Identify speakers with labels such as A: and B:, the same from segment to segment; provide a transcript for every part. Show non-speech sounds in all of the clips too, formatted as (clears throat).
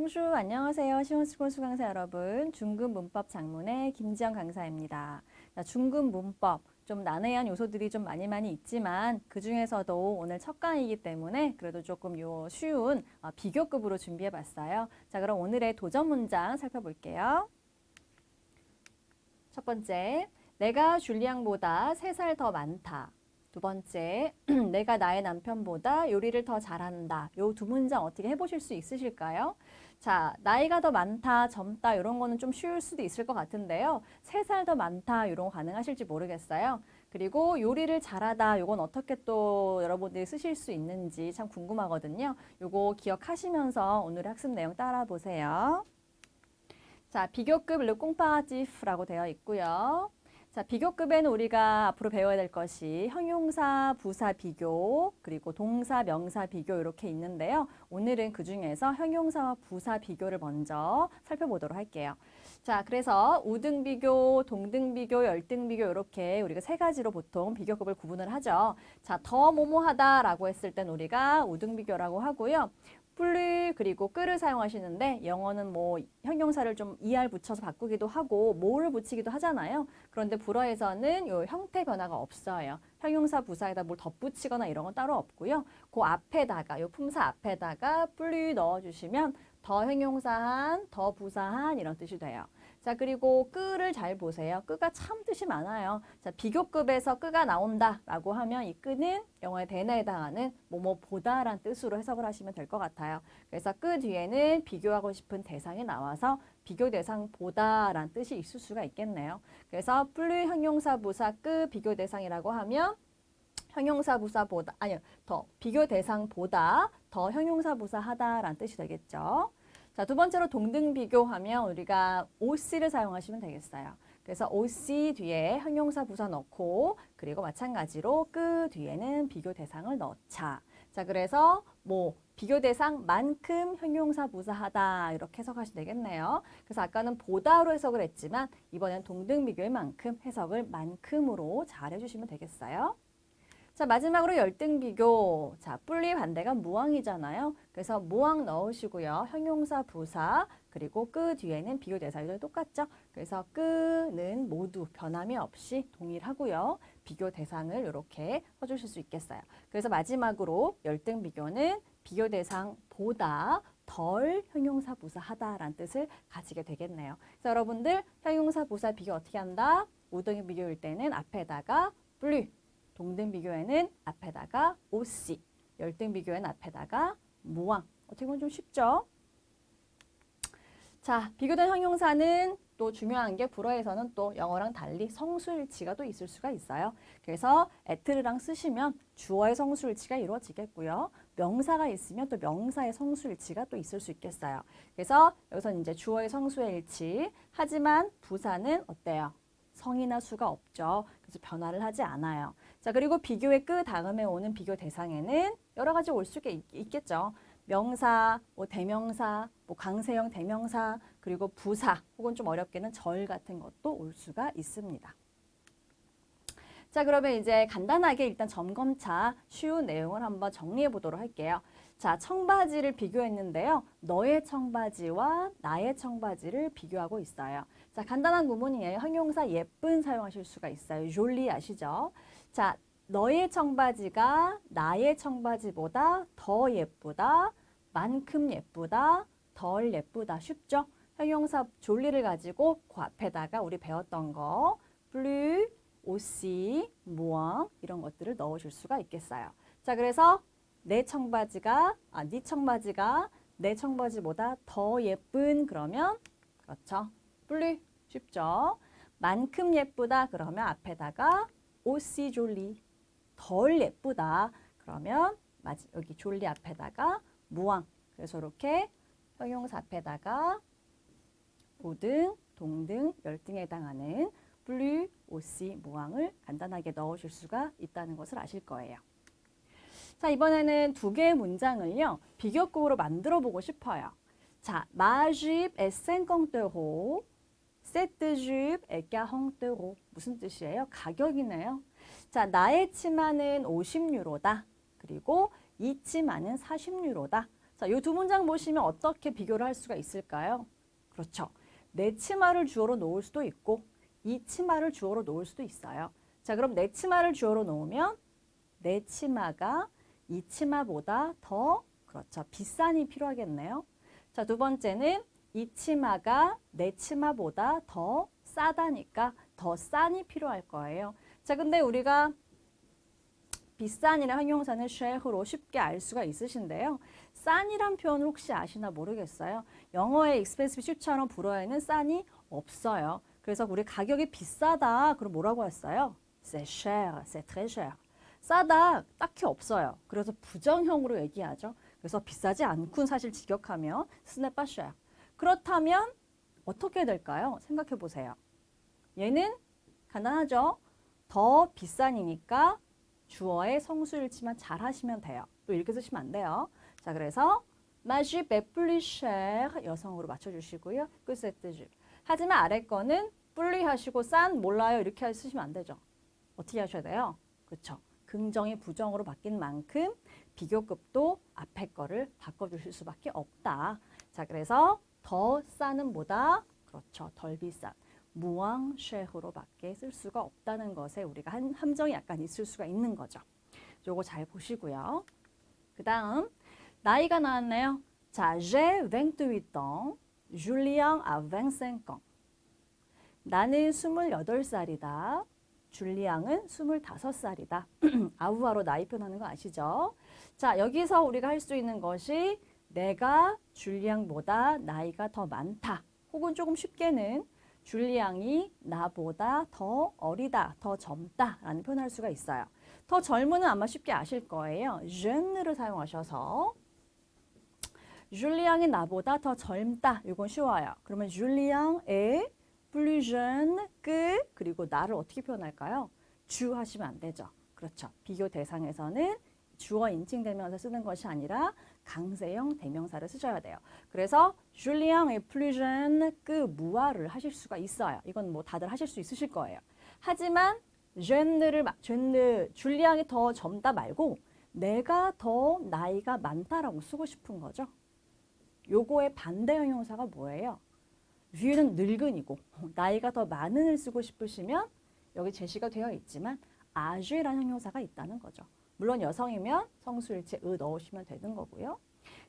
A: 홍슈 안녕하세요. 시원스쿨 수강사 여러분. 중급 문법 장문의 김지영 강사입니다. 자, 중급 문법 좀 난해한 요소들이 좀 많이 많이 있지만 그 중에서도 오늘 첫 강이기 때문에 그래도 조금 요 쉬운 어, 비교급으로 준비해 봤어요. 자, 그럼 오늘의 도전 문장 살펴볼게요. 첫 번째, 내가 줄리앙보다 세 살 더 많다. 두 번째, (clears throat) 내가 나의 남편보다 요리를 더 잘한다. 요 두 문장 어떻게 해보실 수 있으실까요? 자, 나이가 더 많다, 젊다 이런 거는 좀 쉬울 수도 있을 것 같은데요. 세 살 더 많다 이런 거 가능하실지 모르겠어요. 그리고 요리를 잘하다 요건 어떻게 또 여러분들이 쓰실 수 있는지 참 궁금하거든요. 요거 기억하시면서 오늘의 학습 내용 따라 보세요. 자, 비교급 르꽁파지프라고 되어 있고요. 자, 비교급에는 우리가 앞으로 배워야 될 것이 형용사, 부사 비교, 그리고 동사, 명사 비교 이렇게 있는데요. 오늘은 그 중에서 형용사와 부사 비교를 먼저 살펴보도록 할게요. 자, 그래서 우등 비교, 동등 비교, 열등 비교 이렇게 우리가 세 가지로 보통 비교급을 구분을 하죠. 자, 더 뭐뭐하다라고 했을 땐 우리가 우등 비교라고 하고요. 플리 그리고 끄를 사용하시는데 영어는 뭐 형용사를 좀 er 붙여서 바꾸기도 하고 뭐를 붙이기도 하잖아요. 그런데 불어에서는 요 형태 변화가 없어요. 형용사 부사에다 뭘 덧붙이거나 이런 건 따로 없고요. 그 앞에다가 요 품사 앞에다가 플리 넣어주시면 더 형용사한, 더 부사한 이런 뜻이 돼요. 자, 그리고 끄를 잘 보세요. 끄가 참 뜻이 많아요. 자, 비교급에서 끄가 나온다라고 하면 이 끄는 영어의 대나에 해당하는 뭐뭐보다란 뜻으로 해석을 하시면 될 것 같아요. 그래서 끄 뒤에는 비교하고 싶은 대상이 나와서 비교 대상 보다란 뜻이 있을 수가 있겠네요. 그래서 플류 형용사 부사 끄 비교 대상이라고 하면 형용사 부사보다 아니요 더 비교 대상보다 더 형용사 부사하다라는 뜻이 되겠죠. 자, 두 번째로 동등 비교하면 우리가 OC를 사용하시면 되겠어요. 그래서 OC 뒤에 형용사 부사 넣고 그리고 마찬가지로 끄 뒤에는 비교 대상을 넣자. 자, 그래서 뭐 비교 대상만큼 형용사 부사하다 이렇게 해석하시면 되겠네요. 그래서 아까는 보다로 해석을 했지만 이번엔 동등 비교의 만큼 해석을 만큼으로 잘 해주시면 되겠어요. 자, 마지막으로 열등 비교. 자, 뿔리 반대가 무왕이잖아요. 그래서 무왕 넣으시고요. 형용사 부사 그리고 끄 뒤에는 비교 대사들 똑같죠. 그래서 끄는 모두 변함이 없이 동일하고요. 비교 대상을 이렇게 써주실 수 있겠어요. 그래서 마지막으로 열등 비교는 비교 대상보다 덜 형용사 부사하다라는 뜻을 가지게 되겠네요. 그래서 여러분들 형용사 부사 비교 어떻게 한다? 우등의 비교일 때는 앞에다가 뿔리 동등 비교에는 앞에다가 OC, 열등 비교에는 앞에다가 무왕. 어떻게 보면 좀 쉽죠? 자, 비교된 형용사는 또 중요한 게 불어에서는 또 영어랑 달리 성수일치가 또 있을 수가 있어요. 그래서 에트르랑 쓰시면 주어의 성수일치가 이루어지겠고요. 명사가 있으면 또 명사의 성수일치가 또 있을 수 있겠어요. 그래서 여기서 이제 주어의 성수의 일치. 하지만 부사는 어때요? 성이나 수가 없죠. 그래서 변화를 하지 않아요. 자, 그리고 비교의 끄 다음에 오는 비교 대상에는 여러 가지 올 수가 있, 있겠죠. 명사, 뭐 대명사, 뭐 강세형 대명사, 그리고 부사, 혹은 좀 어렵게는 절 같은 것도 올 수가 있습니다. 자, 그러면 이제 간단하게 일단 점검차 쉬운 내용을 한번 정리해 보도록 할게요. 자, 청바지를 비교했는데요. 너의 청바지와 나의 청바지를 비교하고 있어요. 자, 간단한 구문이에요. 형용사 예쁜 사용하실 수가 있어요. 졸리 아시죠? 자, 너의 청바지가 나의 청바지보다 더 예쁘다, 만큼 예쁘다, 덜 예쁘다. 쉽죠? 형용사 졸리를 가지고 그 앞에다가 우리 배웠던 거 오씨, 무엉 이런 것들을 넣어줄 수가 있겠어요. 자, 그래서 내 청바지가 아, 네 청바지가 내 청바지보다 더 예쁜 그러면 그렇죠. 블루 쉽죠? 만큼 예쁘다 그러면 앞에다가 오씨 졸리 덜 예쁘다 그러면 여기 졸리 앞에다가 무왕 그래서 이렇게 형용사 앞에다가 우등, 동등, 열등에 해당하는 블루, 오씨, 무왕을 간단하게 넣으실 수가 있다는 것을 아실 거예요. 자, 이번에는 두 개의 문장을요. 비교급으로 만들어 보고 싶어요. 자, est 50 euros. Jupe est 40 euros. 무슨 뜻이에요? 가격이네요. 자, 나의 치마는 50유로다. 그리고 이 치마는 40유로다. 자, 이 두 문장 보시면 어떻게 비교를 할 수가 있을까요? 그렇죠. 내 치마를 주어로 놓을 수도 있고 이 치마를 주어로 놓을 수도 있어요. 자, 그럼 내 치마를 주어로 놓으면 내 치마가 이 치마보다 더 그렇죠. 비싼이 필요하겠네요. 자, 두 번째는 이 치마가 내 치마보다 더 싸다니까 더 싼이 필요할 거예요. 자, 근데 우리가 비싼이란 형용사는 쉐흐로 쉽게 알 수가 있으신데요. 싼이란 표현을 혹시 아시나 모르겠어요. 영어의 expensive 쉽처럼 불어에는 싼이 없어요. 그래서 우리 가격이 비싸다. 그럼 뭐라고 했어요? C'est cher, c'est très cher. 싸다 딱히 없어요. 그래서 부정형으로 얘기하죠. 그래서 비싸지 않군 사실 직역하면 pas cher. 그렇다면 어떻게 될까요? 생각해 보세요. 얘는 간단하죠. 더 비싼이니까 주어의 성수일치만 잘 하시면 돼요. 또 이렇게 쓰시면 안 돼요. 자, 그래서 마시 베플리쉐 여성으로 맞춰주시고요. 끝세트줄. 하지만 아래 거는 플리 하시고 싼 몰라요 이렇게 쓰시면 안 되죠. 어떻게 하셔야 돼요? 그렇죠. 긍정이 부정으로 바뀐 만큼 비교급도 앞에 거를 바꿔주실 수밖에 없다. 자, 그래서 더 싸는 보다 그렇죠. 덜 비싼 무왕 쉐흐로밖에 쓸 수가 없다는 것에 우리가 한 함정이 약간 있을 수가 있는 거죠. 요거 잘 보시고요. 그 다음 나이가 나왔네요. 자, j'ai 28 ans, Julien a 25 ans. 나는 28살이다. 줄리앙은 25살이다. (clears throat) 아우아로 나이 표현하는 거 아시죠? 자, 여기서 우리가 할 수 있는 것이 내가 줄리앙보다 나이가 더 많다. 혹은 조금 쉽게는 줄리앙이 나보다 더 어리다, 더 젊다 라는 표현할 수가 있어요. 더 젊은은 아마 쉽게 아실 거예요. jeune를 사용하셔서 줄리앙이 나보다 더 젊다. 이건 쉬워요. 그러면 줄리앙 est plus jeune que 그리고 나를 어떻게 표현할까요? 주 하시면 안 되죠. 그렇죠. 비교 대상에서는 주어 인칭대명사 쓰는 것이 아니라 강세형 대명사를 쓰셔야 돼요. 그래서 줄리앙 est plus jeune que 무아를 하실 수가 있어요. 이건 뭐 다들 하실 수 있으실 거예요. 하지만 젠느를 젠느 줄리앙이 더 젊다 말고 내가 더 나이가 많다라고 쓰고 싶은 거죠. 요거의 반대 형용사가 뭐예요? 위에는 늙은이고 나이가 더 많은을 쓰고 싶으시면 여기 제시가 되어 있지만 아주라는 형용사가 있다는 거죠. 물론 여성이면 성수일체 의 넣으시면 되는 거고요.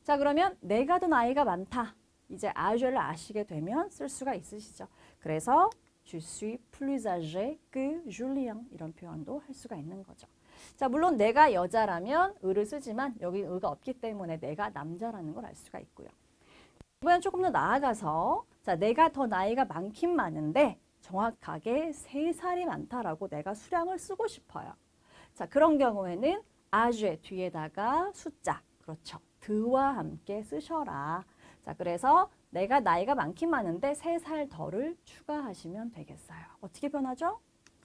A: 자 그러면 내가 더 나이가 많다. 이제 아주를 아시게 되면 쓸 수가 있으시죠. 그래서 je suis plus âgé que Julien 이런 표현도 할 수가 있는 거죠. 자 물론 내가 여자라면 의를 쓰지만 여기 의가 없기 때문에 내가 남자라는 걸 알 수가 있고요. 이번엔 조금 더 나아가서 자 내가 더 나이가 많긴 많은데 정확하게 세 살이 많다라고 내가 수량을 쓰고 싶어요. 자 그런 경우에는 아주의 뒤에다가 숫자 그렇죠. 드와 함께 쓰셔라. 자 그래서 내가 나이가 많긴 많은데 세살 덜을 추가하시면 되겠어요. 어떻게 변하죠?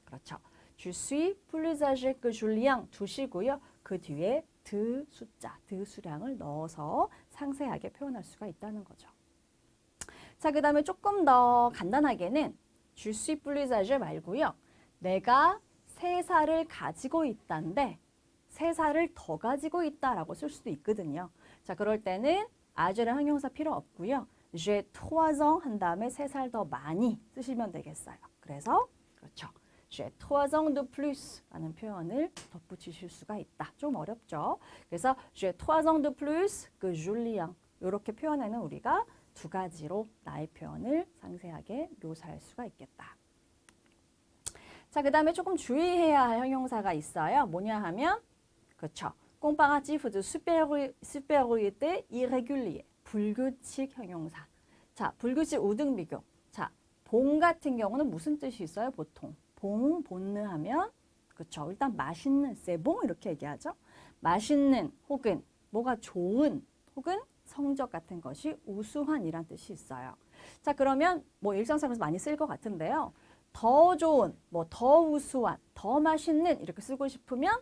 A: 그렇죠. Je suis plus âgé que Julien 두시고요. 그 뒤에 드 숫자, 드 수량을 넣어서 상세하게 표현할 수가 있다는 거죠. 자, 그 다음에 조금 더 간단하게는 Je suis plus âgé 말고요. 내가 세 살을 가지고 있다인데 세 살을 더 가지고 있다라고 쓸 수도 있거든요. 자, 그럴 때는 아주라는 형용사 필요 없고요. j'ai trois ans 한 다음에 세 살 더 많이 쓰시면 되겠어요. 그래서 그렇죠. j'ai trois ans de plus 라는 표현을 덧붙이실 수가 있다. 좀 어렵죠. 그래서 j'ai trois ans de plus que Julien 이렇게 표현에는 우리가 두 가지로 나의 표현을 상세하게 묘사할 수가 있겠다. 자, 그 다음에 조금 주의해야 할 형용사가 있어요. 뭐냐 하면 그렇죠. de supériorité irrégulier 불규칙 형용사. 자, 불규칙 우등 비교. 자, 봉 같은 경우는 무슨 뜻이 있어요? 보통 봉, 본느 하면 그렇죠. 일단 맛있는 세봉 이렇게 얘기하죠. 맛있는 혹은 뭐가 좋은 혹은 성적 같은 것이 우수한이란 뜻이 있어요. 자, 그러면 뭐 일상생활에서 많이 쓸 것 같은데요. 더 좋은, 뭐 더 우수한, 더 맛있는 이렇게 쓰고 싶으면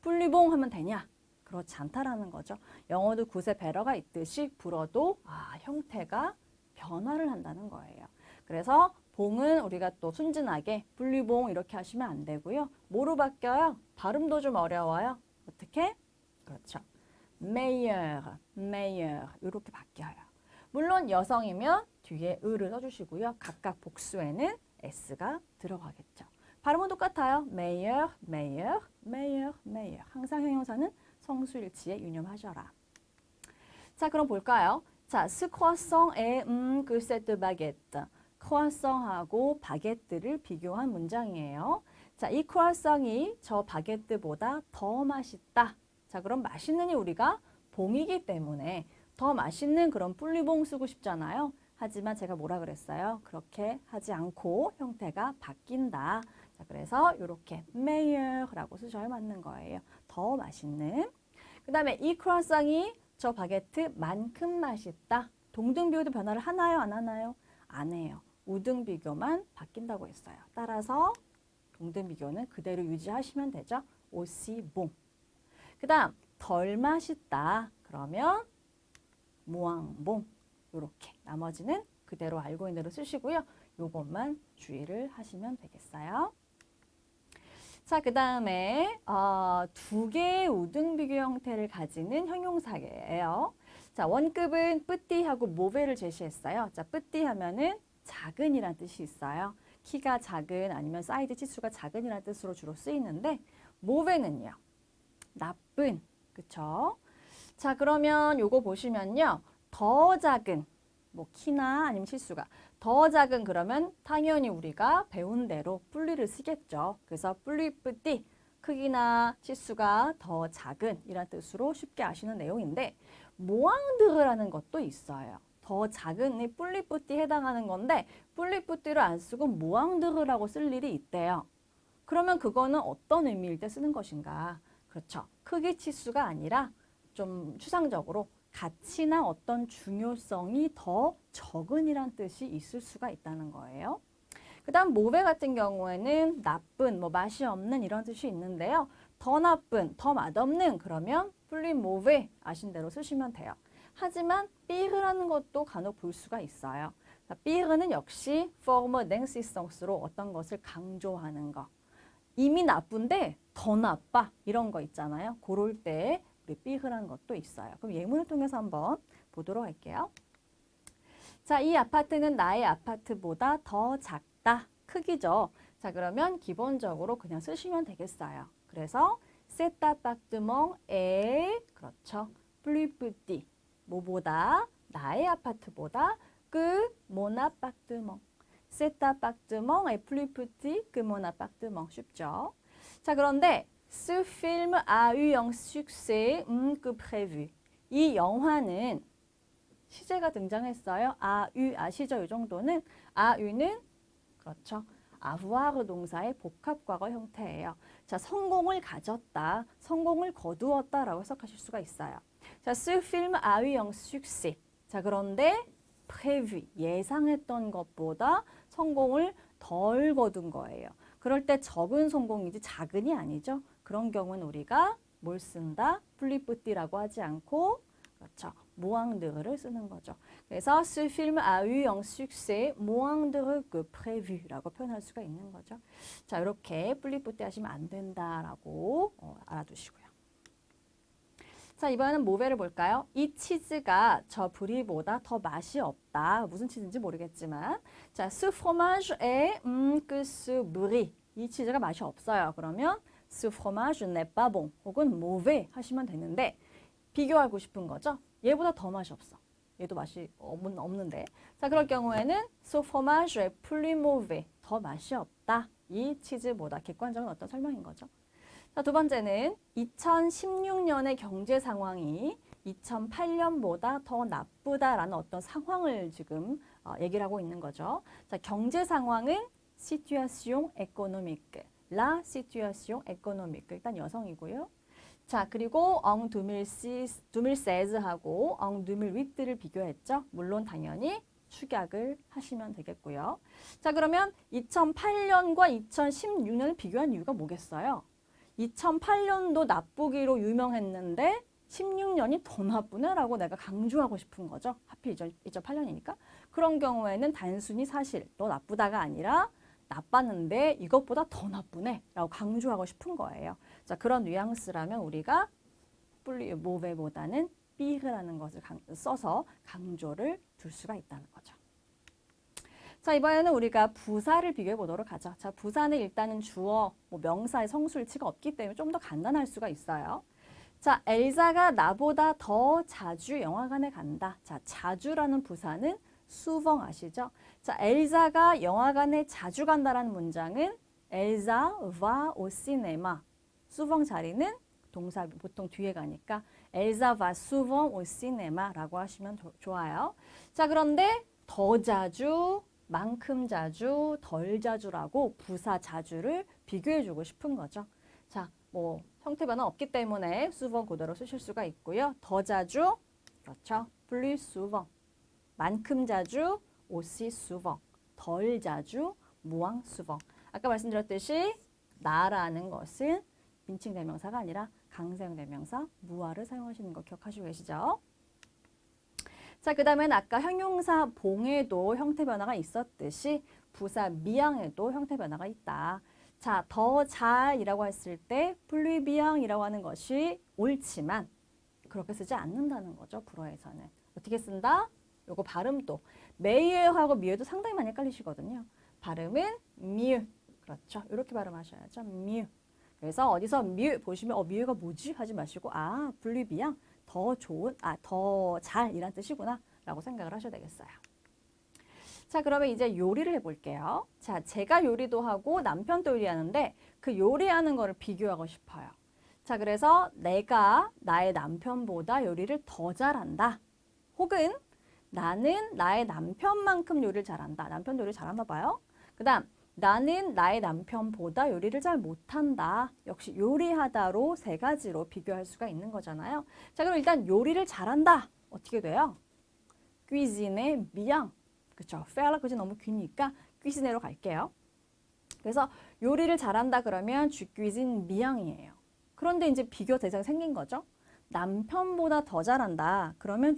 A: 분리봉 하면 되냐? 그렇지 않다라는 거죠. 영어도 구세 배러가 있듯이 불어도 아, 형태가 변화를 한다는 거예요. 그래서 봉은 우리가 또 순진하게 분리봉 이렇게 하시면 안 되고요. 뭐로 바뀌어요? 발음도 좀 어려워요. 어떻게? 그렇죠. meilleur, meilleur 이렇게 바뀌어요. 물론 여성이면 뒤에 을을 써주시고요. 각각 복수에는 s가 들어가겠죠. 발음은 똑같아요. meilleur, meilleur, meilleur, meilleur. 항상 형용사는 성수일치에 유념하셔라. 자, 그럼 볼까요? 자, hum, que cette baguette. 크로아상하고 바게트를 비교한 문장이에요. 자, 이 크로아상이 저 바게트보다 더 맛있다. 자, 그럼 맛있는이 우리가 봉이기 때문에 더 맛있는 그런 뿔리봉 쓰고 싶잖아요. 하지만 제가 뭐라 그랬어요? 그렇게 하지 않고 형태가 바뀐다. 자, 그래서 이렇게 메이어라고 쓰셔야 맞는 거예요. 더 맛있는. 그 다음에 이 크로아상이 저 바게트만큼 맛있다. 동등 비교도 변화를 하나요? 안 하나요? 안 해요. 우등 비교만 바뀐다고 했어요. 따라서 동등 비교는 그대로 유지하시면 되죠. 오시봉. 그 다음 덜 맛있다. 그러면 무앙봉. 이렇게 나머지는 그대로 알고 있는 대로 쓰시고요. 요것만 주의를 하시면 되겠어요. 자, 그 다음에 어, 두 개의 우등 비교 형태를 가지는 형용사예요. 자, 원급은 뿌띠하고 모베를 제시했어요. 자, 뿌띠 하면은 작은이란 뜻이 있어요. 키가 작은 아니면 사이드 치수가 작은이라는 뜻으로 주로 쓰이는데 모베는요. 나쁜. 그쵸? 자, 그러면 요거 보시면요. 더 작은 뭐 키나 아니면 치수가 더 작은 그러면 당연히 우리가 배운 대로 뿔리를 쓰겠죠. 그래서 뿔리 뿌띠 크기나 치수가 더 작은 이란 뜻으로 쉽게 아시는 내용인데 모앙드라는 것도 있어요. 더 작은 이 뿔리뿌띠 해당하는 건데 뿔리뿌띠를 안 쓰고 모앙드라고 쓸 일이 있대요. 그러면 그거는 어떤 의미일 때 쓰는 것인가? 그렇죠. 크기 치수가 아니라 좀 추상적으로 가치나 어떤 중요성이 더 적은이란 뜻이 있을 수가 있다는 거예요. 그 다음 모베 같은 경우에는 나쁜, 뭐 맛이 없는 이런 뜻이 있는데요. 더 나쁜, 더 맛없는 그러면 플리 모베 아신 대로 쓰시면 돼요. 하지만 삐르라는 것도 간혹 볼 수가 있어요. 삐르는 역시 forme d'insistance,로 어떤 것을 강조하는 거. 이미 나쁜데 더 나빠 이런 거 있잖아요. 그럴 때 우리 삐흐라는 것도 있어요. 그럼 예문을 통해서 한번 보도록 할게요. 자, 이 아파트는 나의 아파트보다 더 작다. 크기죠. 자, 그러면 기본적으로 그냥 쓰시면 되겠어요. 그래서 cet appartement est 그렇죠. petit. 뭐보다 나의 아파트보다 그 appartement. cet appartement est plus petit que mon appartement. 쉽죠? 자, 그런데 ce film a eu un succès hum, que prévu. 이 영화는 시제가 등장했어요. 아, 유, 아시죠? 이 정도는 아, 유는 그렇죠. avoir 동사의 복합과거 형태예요. 자, 성공을 가졌다, 성공을 거두었다라고 해석하실 수가 있어요. 자, ce film a eu un succès. 자, 그런데 prévu, 예상했던 것보다 성공을 덜 거둔 거예요. 그럴 때 적은 성공이지 작은이 아니죠. 그런 경우는 우리가 뭘 쓴다? 플리뿌띠라고 하지 않고 그렇죠. 모앙드를 쓰는 거죠. 그래서 ce film a eu un succès moindre que prévu라고 표현할 수가 있는 거죠. 자, 이렇게 플리뿌띠 하시면 안 된다라고 어, 알아두시고요. 자, 이번에는 모베를 볼까요? 이 치즈가 저 브리보다 더 맛이 없다. 무슨 치즈인지 모르겠지만. 자, ce fromage est 음, que ce brie. 이 치즈가 맛이 없어요. 그러면 ce fromage n'est pas bon. 혹은 mauvais 하시면 되는데 비교하고 싶은 거죠. 얘보다 더 맛이 없어. 얘도 맛이 없는, 없는데. 자, 그럴 경우에는 ce fromage est plus mauvais. 더 맛이 없다. 이 치즈보다 객관적인 어떤 설명인 거죠. 자, 두 번째는 2016년의 경제 상황이 2008년보다 더 나쁘다라는 어떤 상황을 지금 어, 얘기를 하고 있는 거죠. 자, 경제 상황은 situation économique, la situation économique 일단 여성이고요. 자, 그리고 엉 두밀시스, 두밀 세즈하고 엉 두밀 위트를 비교했죠. 물론 당연히 축약을 하시면 되겠고요. 자, 그러면 2008년과 2016년을 비교한 이유가 뭐겠어요? 2008년도 나쁘기로 유명했는데 16년이 더 나쁘네라고 내가 강조하고 싶은 거죠. 하필 2008년이니까. 그런 경우에는 단순히 사실 너 나쁘다가 아니라 나빴는데 이것보다 더 나쁘네 라고 강조하고 싶은 거예요. 자, 그런 뉘앙스라면 우리가 플리 모베보다는 삐그라는 것을 강- 써서 강조를 둘 수가 있다는 거죠. 자, 이번에는 우리가 부사를 비교해 보도록 하죠. 자, 부사는 일단은 주어, 뭐 명사의 성수일치가 없기 때문에 좀 더 간단할 수가 있어요. 자, 엘사가 나보다 더 자주 영화관에 간다. 자, 자주라는 부사는 수봉 아시죠? 자, 엘사가 영화관에 자주 간다라는 문장은 엘사 va au cinéma. 수봉 자리는 동사 보통 뒤에 가니까 엘사 va souvent au cinéma라고 하시면 도- 좋아요. 자, 그런데 더 자주, 만큼 자주, 덜 자주라고 부사 자주를 비교해 주고 싶은 거죠. 자, 뭐 형태 변화 없기 때문에 수번 그대로 쓰실 수가 있고요. 더 자주, 그렇죠. plus. 만큼 자주, aussi. 덜 자주, moins souvent. 아까 말씀드렸듯이 나라는 것은 민칭 대명사가 아니라 강사형 대명사 무아를 사용하시는 거 기억하시고 계시죠? 자, 그 다음엔 아까 형용사 봉에도 형태 변화가 있었듯이 부사 미양에도 형태 변화가 있다. 자, 더 잘이라고 했을 때 플리비앙이라고 하는 것이 옳지만 그렇게 쓰지 않는다는 거죠. 불어에서는. 어떻게 쓴다? 요거 발음도 메이하고 미에도 상당히 많이 헷갈리시거든요. 발음은 미유. 그렇죠. 이렇게 발음하셔야죠. 미유. 그래서 어디서 미유 보시면 어 미유가 뭐지 하지 마시고 아 분리비양 더 좋은 아 더 잘이란 뜻이구나라고 생각을 하셔야 되겠어요. 자 그러면 이제 요리를 해볼게요. 자 제가 요리도 하고 남편도 요리하는데 그 요리하는 거를 비교하고 싶어요. 자 그래서 내가 나의 남편보다 요리를 더 잘한다. 혹은 나는 나의 남편만큼 요리를 잘한다. 남편 요리 잘하나 봐요. 그 다음 나는 나의 남편보다 요리를 잘 못한다. 역시 요리하다로 세 가지로 비교할 수가 있는 거잖아요. 자, 그럼 일단 요리를 잘한다. 어떻게 돼요? cuisine bien. 그렇죠. faire 그지 너무 기니까 cuisine로 갈게요. 그래서 요리를 잘한다 그러면 cuisine bien이에요. 그런데 이제 비교 대상 생긴 거죠. 남편보다 더 잘한다. 그러면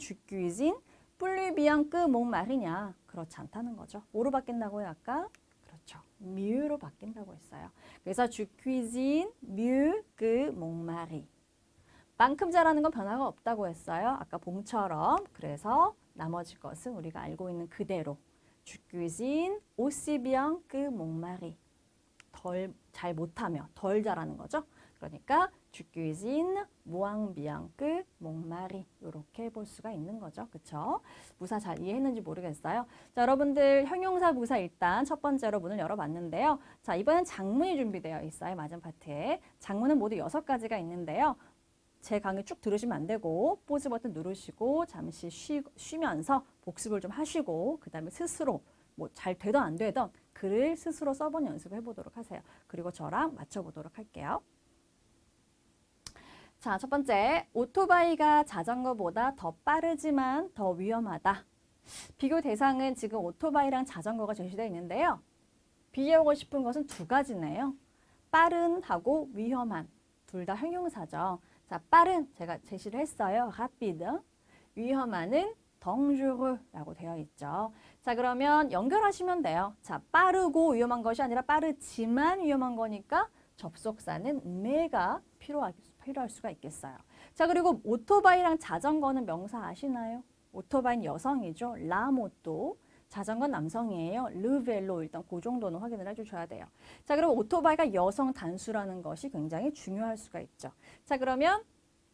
A: mon mari냐. 그렇지 않다는 거죠. 뭐로 바뀐다고요, 아까? 그렇죠. mieux로 바뀐다고 했어요. 그래서 je cuisine mieux que mon mari. 만큼 잘하는 건 변화가 없다고 했어요. 아까 봉처럼. 그래서 나머지 것은 우리가 알고 있는 그대로. bien que mon mari. 덜잘 못하며 덜 잘하는 거죠. 그러니까 que mon mari. 이렇게 볼 수가 있는 거죠. 그렇죠? 부사 잘 이해했는지 모르겠어요. 자, 여러분들 형용사 부사 일단 첫 번째로 문을 열어봤는데요. 자, 이번엔 장문이 준비되어 있어요. 맞은 파트에. 장문은 모두 여섯 가지가 있는데요. 제 강의 쭉 들으시면 안 되고 포즈 버튼 누르시고 잠시 쉬, 쉬면서 복습을 좀 하시고 그 다음에 스스로 뭐 잘 되던 안 되던 글을 스스로 써본 연습을 해보도록 하세요. 그리고 저랑 맞춰보도록 할게요. 자, 첫 번째. 오토바이가 자전거보다 더 빠르지만 더 위험하다. 비교 대상은 지금 오토바이랑 자전거가 제시되어 있는데요. 비교하고 싶은 것은 두 가지네요. 빠른 하고 위험한. 둘 다 형용사죠. 자, 빠른 제가 제시를 했어요. rapide. 위험한은 dangereux라고 되어 있죠. 자, 그러면 연결하시면 돼요. 자, 빠르고 위험한 것이 아니라 빠르지만 위험한 거니까 접속사는 매가 필요하, 필요할 수가 있겠어요. 자, 그리고 오토바이랑 자전거는 명사 아시나요? 오토바이는 여성이죠. 라모또. 자전거 남성이에요. 르벨로 일단 그 정도는 확인을 해주셔야 돼요. 자, 그럼 오토바이가 여성 단수라는 것이 굉장히 중요할 수가 있죠. 자, 그러면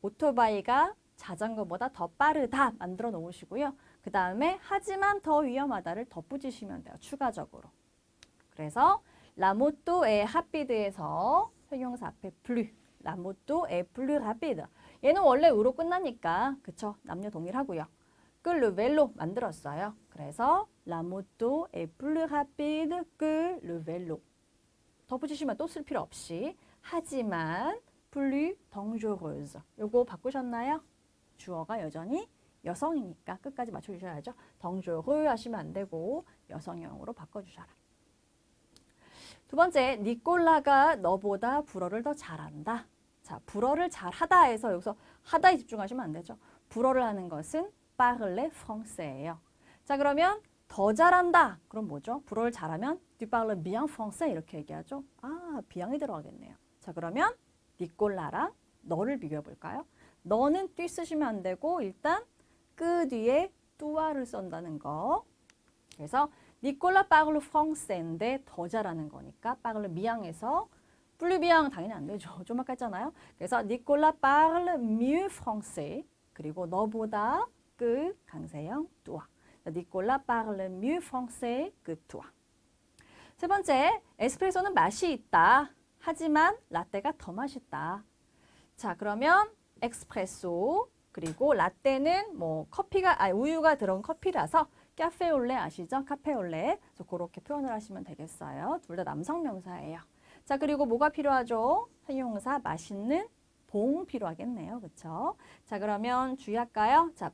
A: 오토바이가 자전거보다 더 빠르다 만들어 놓으시고요. 그 다음에 하지만 더 위험하다를 덧붙이시면 돼요. 추가적으로. 그래서 라모또 에 하피드에서 형용사 앞에 플루 라모또 에 플루 하피드 얘는 원래 으로 끝나니까 그쵸 남녀 동일하고요. 그 르벨로 만들었어요. 그래서 라모또 에 플루 하피드 그 르벨로 덧붙이시면 또 쓸 필요 없이 하지만 플루 덩조르즈 요거 바꾸셨나요? 주어가 여전히 여성이니까 끝까지 맞춰주셔야죠. 덩조르 하시면 안 되고 여성형으로 바꿔주셔라. 두 번째, 니콜라가 너보다 불어를 더 잘한다. 자, 불어를 잘 하다에서 여기서 하다에 집중하시면 안 되죠. 불어를 하는 것은 parler français예요. 자, 그러면 더 잘한다. 그럼 뭐죠? 불어를 잘하면 tu parles bien français 이렇게 얘기하죠. 아, 비양이 들어가겠네요. 자, 그러면 니콜라랑 너를 비교해 볼까요? 너는 뚜 쓰시면 안 되고 일단 끄 뒤에 뚜아를 쓴다는 거. 그래서 니콜라 파글르 프랑스인데 더 잘하는 거니까 파글르 미앙에서 플루비앙 당연히 안 되죠. (laughs) 좀 아까 했잖아요. 그래서 니콜라 파글르 mieux français 그리고 너보다 그 강세영 뚜아. 니콜라 파글르 mieux français 그 뚜아. 세 번째, 에스프레소는 맛이 있다. 하지만 라떼가 더 맛있다. 자, 그러면 엑스프레소 그리고 라떼는 뭐 커피가 아 우유가 들어온 커피라서 카페올레 아시죠? 카페올레. 그래서 그렇게 표현을 하시면 되겠어요. 둘 다 남성 명사예요. 자, 그리고 뭐가 필요하죠? 형용사 맛있는 봉 필요하겠네요. 그렇죠? 자, 그러면 주의할까요? 자,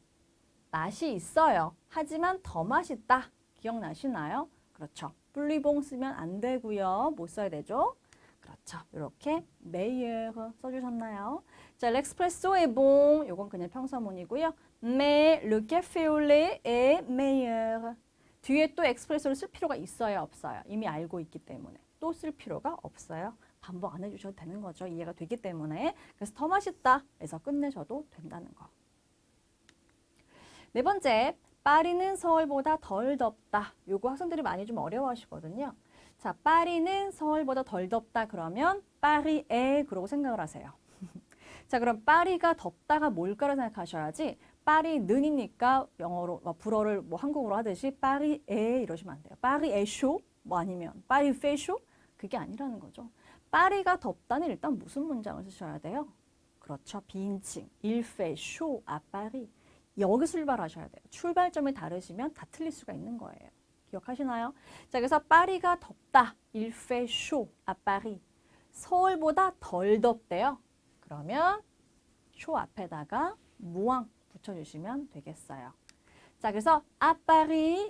A: 맛이 있어요. 하지만 더 맛있다. 기억나시나요? 그렇죠. 분리봉 쓰면 안 되고요. 못 써야 되죠? 그렇죠. 이렇게 meilleur 써주셨나요? 자, est bon. 요건 그냥 평서문이고요. mais le café au lait est meilleur. 뒤에 또 엑스프레소를 쓸 필요가 있어요, 없어요? 이미 알고 있기 때문에 또 쓸 필요가 없어요. 반복 안 해주셔도 되는 거죠. 이해가 되기 때문에 그래서 더 맛있다 해서 끝내셔도 된다는 거. 네 번째, 파리는 서울보다 덜 덥다. 요거 학생들이 많이 좀 어려워하시거든요. 자, 파리는 서울보다 덜 덥다 그러면 파리에 그러고 생각을 하세요. (laughs) 자, 그럼 파리가 덥다가 뭘까를 생각하셔야지 파리 는이니까 영어로 뭐 불어를 뭐 한국어로 하듯이 파리에 이러시면 안 돼요. 파리에 쇼? 뭐 아니면 파리 페쇼? 그게 아니라는 거죠. 파리가 덥다는 일단 무슨 문장을 쓰셔야 돼요? 그렇죠. 비인칭. Chaud à Paris. 여기 출발하셔야 돼요. 출발점이 다르시면 다 틀릴 수가 있는 거예요. 기억하시나요? 자, 그래서 파리가 덥다. Chaud à Paris. 서울보다 덜 덥대요. 그러면 쇼 앞에다가 무왕 붙여주시면 되겠어요. 자, 그래서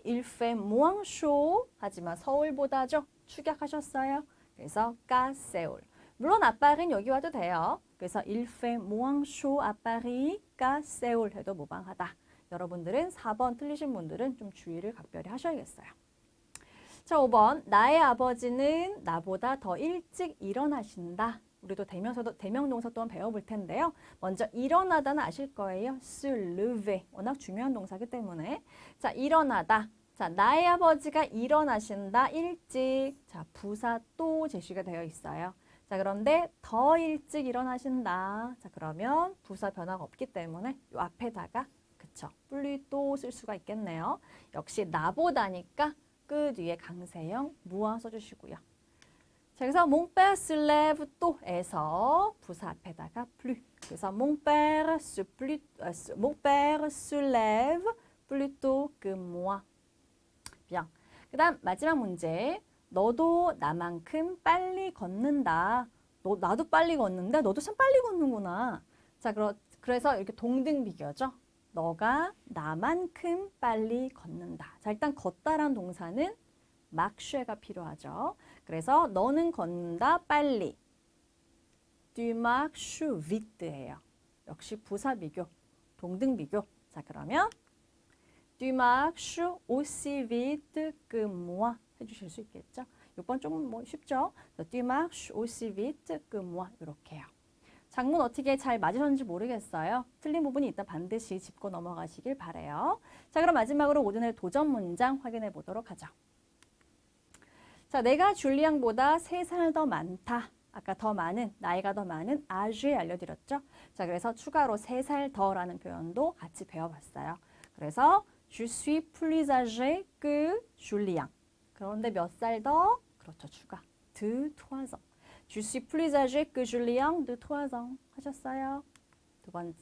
A: il fait moins chaud 하지만 서울보다 죠. 축약하셨어요. 그래서 Seoul. 물론 Paris는 여기 와도 돼요. 그래서 à Paris qu'à Seoul 해도 무방하다. 여러분들은 4번 틀리신 분들은 좀 주의를 각별히 하셔야겠어요. 자, 5번. 나의 아버지는 나보다 더 일찍 일어나신다. 우리도 대명사도 대명 동사 또한 배워볼 텐데요. 먼저 일어나다는 아실 거예요. se lever. 워낙 중요한 동사기 때문에. 자, 일어나다. 자, 나의 아버지가 일어나신다. 일찍. 자, 부사 또 제시가 되어 있어요. 자, 그런데 더 일찍 일어나신다. 자, 그러면 부사 변화가 없기 때문에 요 앞에다가 그쵸. 뿔리 또 쓸 수가 있겠네요. 역시 나보다니까 그 뒤에 강세형 무화 써주시고요. 자, 그래서 se lève tôt.에서 부사 앞에다가 plus. 그래서 아, père se lève plus tôt que moi. bien. 그다음 마지막 문제. 너도 나만큼 빨리 걷는다. 너 나도 빨리 걷는데 너도 참 빨리 걷는구나. 자, 그러, 그래서 이렇게 동등 비교죠. 너가 나만큼 빨리 걷는다. 자, 일단 걷다란 동사는 막쉐가 필요하죠. 그래서 너는 걷는다 빨리. Marches vite예요. 역시 부사 비교, 동등 비교. 자, 그러면 aussi vite que moi 해주실 수 있겠죠? 6번 조금 뭐 쉽죠? aussi vite que moi 이렇게요. 장문 어떻게 잘 맞으셨는지 모르겠어요. 틀린 부분이 있다 반드시 짚고 넘어가시길 바래요. 자, 그럼 마지막으로 오늘의 도전 문장 확인해 보도록 하죠. 자, 내가 줄리앙보다 3살 더 많다. 아까 더 많은, 나이가 더 많은 아주에 알려드렸죠. 자, 그래서 추가로 3살 더라는 표현도 같이 배워봤어요. 그래서 je suis plus âgé que Julien. 그런데 몇 살 더? 그렇죠, 추가. de trois ans. Je suis plus âgé que Julien de trois ans. 하셨어요? 두 번째,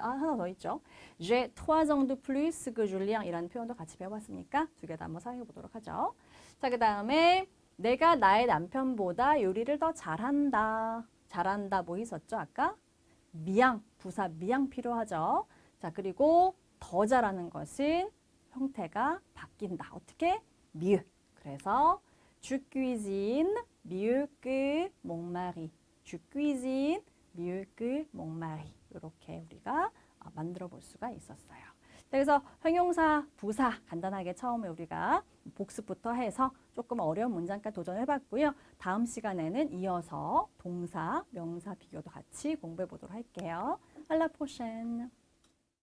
A: 아, 하나 더 있죠. J'ai trois ans de plus que Julien 이라는 표현도 같이 배워봤으니까 두 개 다 한번 사용해 보도록 하죠. 자, 그 다음에 내가 나의 남편보다 요리를 더 잘한다. 잘한다 뭐 있었죠, 아까? 미양, 부사 미양 필요하죠. 자, 그리고 더 잘하는 것은 형태가 바뀐다. 어떻게? mieux. 그래서 tu cuisines mieux tu cuisines mieux. 이렇게 우리가 어, 만들어 볼 수가 있었어요. 그래서 형용사, 부사 간단하게 처음에 우리가 복습부터 해서 조금 어려운 문장까지 도전해봤고요. 다음 시간에는 이어서 동사, 명사 비교도 같이 공부해 보도록 할게요. Prochaine.